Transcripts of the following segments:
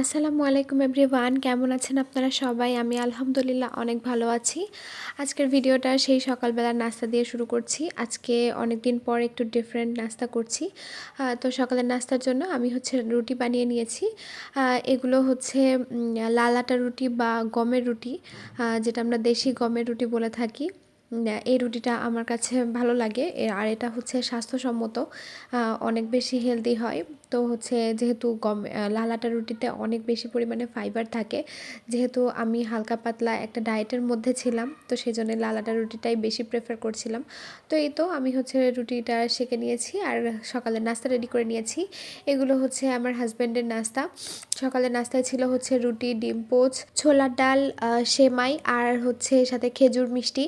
আসসালামু আলাইকুম এভরিওয়ান, কেমন আছেন আপনারা সবাই? আমি আলহামদুলিল্লাহ অনেক ভালো আছি। আজকের ভিডিওটা সেই সকালবেলার নাস্তা দিয়ে শুরু করছি। আজকে অনেক দিন পর একটু ডিফারেন্ট নাস্তা করছি। তো সকালের নাস্তার জন্য আমি হচ্ছে রুটি বানিয়ে নিয়েছি। এগুলো হচ্ছে লাল আটা রুটি বা গমের রুটি যেটা আমরা দেশি গমের রুটি বলে থাকি। এই রুটিটা আমার কাছে ভালো লাগে। আর এটা হচ্ছে স্বাস্থ্যসম্মত অনেক বেশি হেলদি হয়। তো হচ্ছে যেহেতু গম লাল আটা রুটিতে অনেক বেশি পরিমাণে ফাইবার থাকে, যেহেতু আমি হালকা পাতলা একটা ডায়েটের মধ্যে ছিলাম, তো সেই জন্য লাল আটা রুটিটাই বেশি প্রেফার করছিলাম। তো এই তো আমি হচ্ছে রুটিটা সেঁকে নিয়েছি আর সকালের নাস্তা রেডি করে নিয়েছি। এগুলো হচ্ছে আমার হাজব্যান্ডের নাস্তা। সকালের নাস্তায় ছিল হচ্ছে রুটি, ডিম, পোচ, ছোলার ডাল সেমাই আর হচ্ছে সাথে খেজুর মিষ্টি।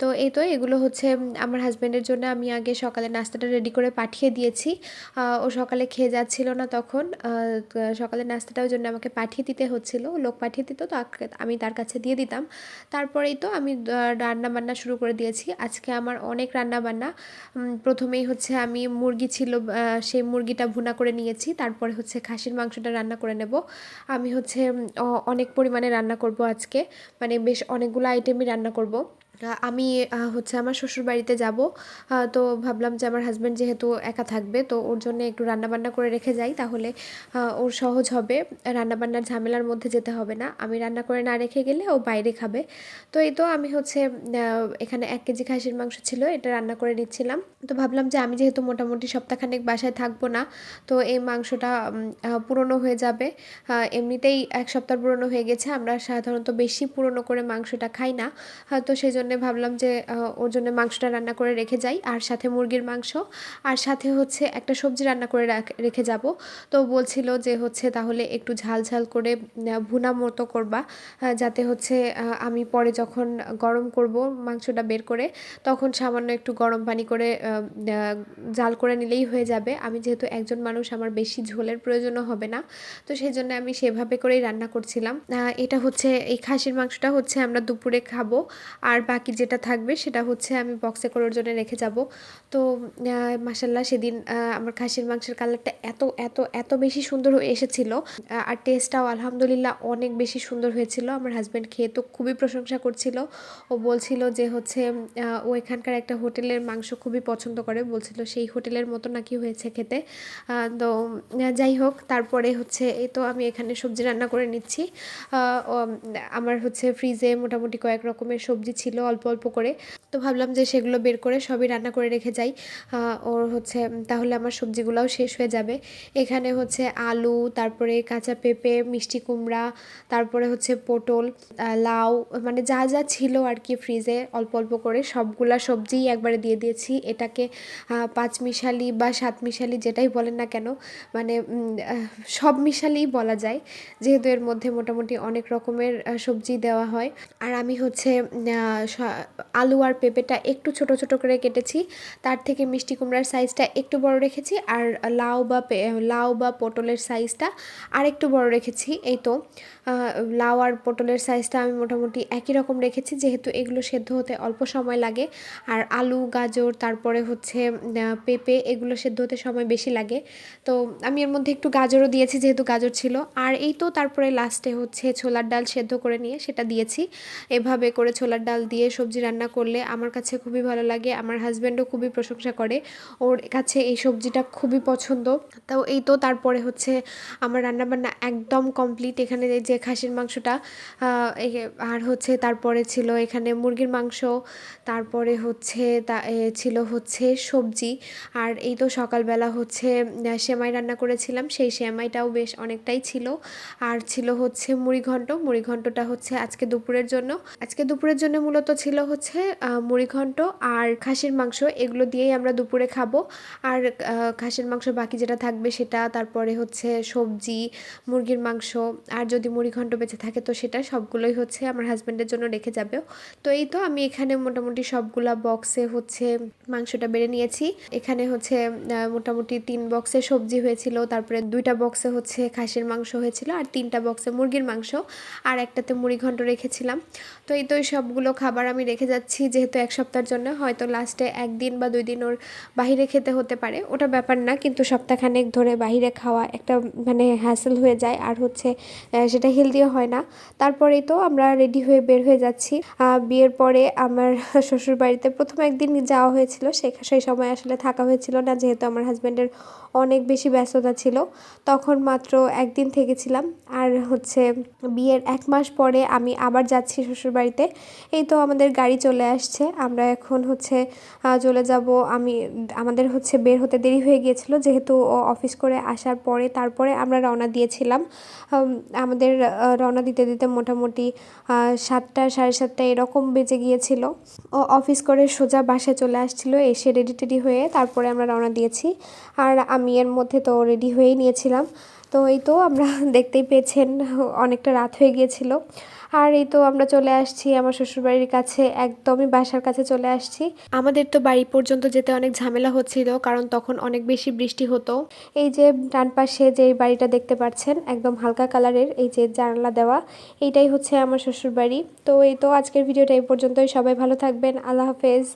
তো এই তো এগুলো হচ্ছে আমার হাজব্যান্ডের জন্য আমি আগে সকালে নাস্তাটা রেডি করে পাঠিয়ে দিয়েছি। ও সকালে খেয়ে যাচ্ছিল না তখন। সকালে নাস্তাটার জন্য আমাকে পাঠিয়ে দিতে হচ্ছিল। লোক পাঠিয়ে দিত, তো আমি তার কাছে দিয়ে দিতাম। তারপরেই তো আমি রান্না বান্না শুরু করে দিয়েছি। আজকে আমার অনেক রান্না বান্না প্রথমেই হচ্ছে আমি মুরগি ছিল সেই মুরগিটা ভুনা করে নিয়েছি। তারপরে হচ্ছে খাসির মাংসটা রান্না করে নেব। আমি হচ্ছে অনেক পরিমাণে রান্না করব আজকে। মানে বেশ অনেকগুলো আইটেমই রান্না করব। আমি হচ্ছে আমার শ্বশুর বাড়িতে যাব তো ভাবলাম যে আমার হাজব্যান্ড যেহেতু একা থাকবে, তো ওর জন্য একটু রান্নাবান্না করে রেখে যাই। তাহলে ওর সহজ হবে। রান্নাবান্নার ঝামেলার মধ্যে যেতে হবে না। আমি রান্না করে না রেখে গেলে ও বাইরে খাবে। তো এই তো আমি হচ্ছে এখানে এক কেজি খাসির মাংস ছিল, এটা রান্না করে নিচ্ছিলাম। তো ভাবলাম যে আমি যেহেতু মোটামুটি সপ্তাহখানেক বাসায় থাকব না, তো এই মাংসটা পুরনো হয়ে যাবে। এমনিতেই এক সপ্তাহ পুরনো হয়ে গেছে। আমরা সাধারণত বেশি পুরনো করে মাংসটা খাই না। তো সেই জন্য ভাবলাম যে ওর জন্য মাংসটা রান্না করে রেখে যাই, আর সাথে মুরগির মাংস, আর সাথে হচ্ছে একটা সবজি রান্না করে রেখে যাব। তো বলছিল যে হচ্ছে তাহলে একটু ঝাল ঝাল করে ভুনা মতো করবা যাতে হচ্ছে আমি পরে যখন গরম করব মাংসটা বের করে, তখন সামান্য একটু গরম পানি করে জাল করে নিলেই হয়ে যাবে। আমি যেহেতু একজন মানুষ, আমার বেশি ঝোলের প্রয়োজনও হবে না। তো সেই জন্য আমি সেভাবে করেই রান্না করছিলাম। এটা হচ্ছে, এই খাসির মাংসটা হচ্ছে আমরা দুপুরে খাব, আর বাকি যেটা থাকবে সেটা হচ্ছে আমি বক্সে করার জন্য রেখে যাব। তো মাসাল্লাহ সেদিন আমার খাসির মাংসের কালারটা এত এত এত বেশি সুন্দর হয়ে এসেছিল। আর টেস্টটাও আলহামদুলিল্লাহ অনেক বেশি সুন্দর হয়েছিল। আমার হাজব্যান্ড খেয়ে তো খুবই প্রশংসা করছিল। ও বলছিল যে হচ্ছে ও এখানকার একটা হোটেলের মাংস খুবই পছন্দ করে। বলছিল সেই হোটেলের মতো নাকি হয়েছে খেতে। তো যাই হোক, তারপরে হচ্ছে এই তো আমি এখানে সবজি রান্না করে নিচ্ছি। আমার হচ্ছে ফ্রিজে মোটামুটি কয়েক রকমের সবজি ছিল। অল্প অল্প করে। তো ভাবলাম যে সেগুলো বের করে সবই রান্না করে রেখে যাই। ওর হচ্ছে তাহলে আমার সবজিগুলোও শেষ হয়ে যাবে। এখানে হচ্ছে আলু, তারপরে কাঁচা পেঁপে, মিষ্টি কুমড়া, তারপরে হচ্ছে পটল লাউ মানে যা যা ছিল আর কি ফ্রিজে অল্প অল্প করে সবগুলা সবজিই একবারে দিয়ে দিয়েছি। এটাকে পাঁচ মিশালি বা সাত মিশালি যেটাই বলেন না কেন মানে সব মিশালিই বলা যায়। যেহেতু এর মধ্যে মোটামুটি অনেক রকমের সবজি দেওয়া হয়। আর আমি হচ্ছে আলু আর পেঁপেটা একটু ছোট ছোট করে কেটেছি। তার থেকে মিষ্টি কুমড়ার সাইজটা একটু বড় রেখেছি আর লাউ বা লাউ বা পটলের সাইজটা আর একটু বড় রেখেছি। এই তো লাউ আর পটলের সাইজটা আমি মোটামুটি একই রকম রেখেছি, যেহেতু এগুলো সেদ্ধ হতে অল্প সময় লাগে। আর আলু, গাজর, তারপরে হচ্ছে পেঁপে, এগুলো সেদ্ধ হতে সময় বেশি লাগে। তো আমি এর মধ্যে একটু গাজরও দিয়েছি, যেহেতু গাজর ছিল। আর এই তো তারপরে লাস্টে হচ্ছে ছোলার ডাল সেদ্ধ করে নিয়ে সেটা দিয়েছি। এভাবে করে ছোলার ডাল দিয়ে সবজি রান্না করলে আমার কাছে খুবই ভালো লাগে, আমার হাজব্যান্ডও খুবই প্রশংসা করে। ওর কাছে এই সবজিটা খুবই পছন্দ। তো এই তো তারপরে হচ্ছে আমার রান্নাবান্না একদম কমপ্লিট এখানে যে খাসির মাংসটা আর হচ্ছে তারপরে ছিল এখানে মুরগির মাংস, তারপরে হচ্ছে ছিল হচ্ছে সবজি, আর এই তো সকালবেলা হচ্ছে সেমাই রান্না করেছিলাম, সেই সেমাইটাও বেশ অনেকটাই ছিল। আর ছিল হচ্ছে মুড়িঘণ্ট মুড়িঘণ্টটা হচ্ছে আজকে দুপুরের জন্য। আজকে দুপুরের জন্য মূলত ছিল হচ্ছে মুড়িঘণ্ট আর খাসির মাংস, এগুলো দিয়েই আমরা দুপুরে খাব। আর খাসির মাংস বাকি যেটা থাকবে সেটা, তারপরে হচ্ছে সবজি, মুরগির মাংস, আর যদি মুড়িঘণ্ট বেঁচে থাকে, তো সেটা সবগুলোই হচ্ছে আমার হাজব্যান্ডের জন্য রেখে যাবে। তো এই তো আমি এখানে মোটামুটি সবগুলা বক্সে হচ্ছে মাংসটা বেড়ে নিয়েছি। এখানে হচ্ছে মোটামুটি তিন বক্সে সবজি হয়েছিল, তারপরে দুইটা বক্সে হচ্ছে খাসির মাংস হয়েছিল আর তিনটা বক্সে মুরগির মাংস আর একটাতে মুড়িঘণ্ট রেখেছিলাম। তো এই তো সবগুলো খাবার আমি রেখে যাচ্ছি যেহেতু এক সপ্তাহের জন্য, হয়তো লাস্টে একদিন বা দুই দিন ওর বাহিরে খেতে হতে পারে। ওটা ব্যাপার না, কিন্তু সপ্তাহখানেক ধরে বাহিরে খাওয়া একটা মানে হ্যাসেল হয়ে যায়। আর হচ্ছে সেটা হেলদিও হয় না। তারপরেই তো আমরা রেডি হয়ে বের হয়ে যাচ্ছি। বিয়ের পরে আমার শ্বশুর বাড়িতে প্রথম একদিন যাওয়া হয়েছিল। সেই সময় আসলে থাকা হয়েছিল না, যেহেতু আমার হাজব্যান্ডের অনেক বেশি ব্যস্ততা ছিল। তখন মাত্র একদিন থেকেছিলাম। আর হচ্ছে বিয়ের এক মাস পরে আমি আবার যাচ্ছি শ্বশুর বাড়িতে এই তো আমাদের গাড়ি চলে আসছে। আমরা এখন হচ্ছে চলে যাব। আমি, আমাদের হচ্ছে বের হতে দেরি হয়ে গিয়েছিল। যেহেতু অফিস করে আসার পরে তারপরে আমরা রওনা দিয়েছিলাম। আমাদের রওনা দিতে দিতে মোটামুটি সাতটা, সাড়ে সাতটা এরকম বেজে গিয়েছিল। ও অফিস করে সোজা বাসে চলে আসছিল, এসে রেডি টেডি হয়ে তারপরে আমরা রওনা দিয়েছি। আর আমি এর মধ্যে তো রেডি হয়েই নিয়েছিলাম। তো এই তো আমরা দেখতেই পেয়েছেন অনেকটা রাত হয়ে গিয়েছিল। আর এই তো আমরা চলে আসছি আমার শ্বশুরবাড়ির কাছে, একদমই বাসার কাছে চলে আসছি। আমাদের তো বাড়ি পর্যন্ত যেতে অনেক ঝামেলা হচ্ছিল, কারণ তখন অনেক বেশি বৃষ্টি হতো। এই যে ডান পাশে যে বাড়িটা দেখতে পাচ্ছেন, একদম হালকা কালারের, এই যে জানলা দেওয়া, এইটাই হচ্ছে আমার শ্বশুরবাড়ি। তো এই তো আজকের ভিডিওটা এই পর্যন্তই, সবাই ভালো থাকবেন, আল্লাহ হাফেজ।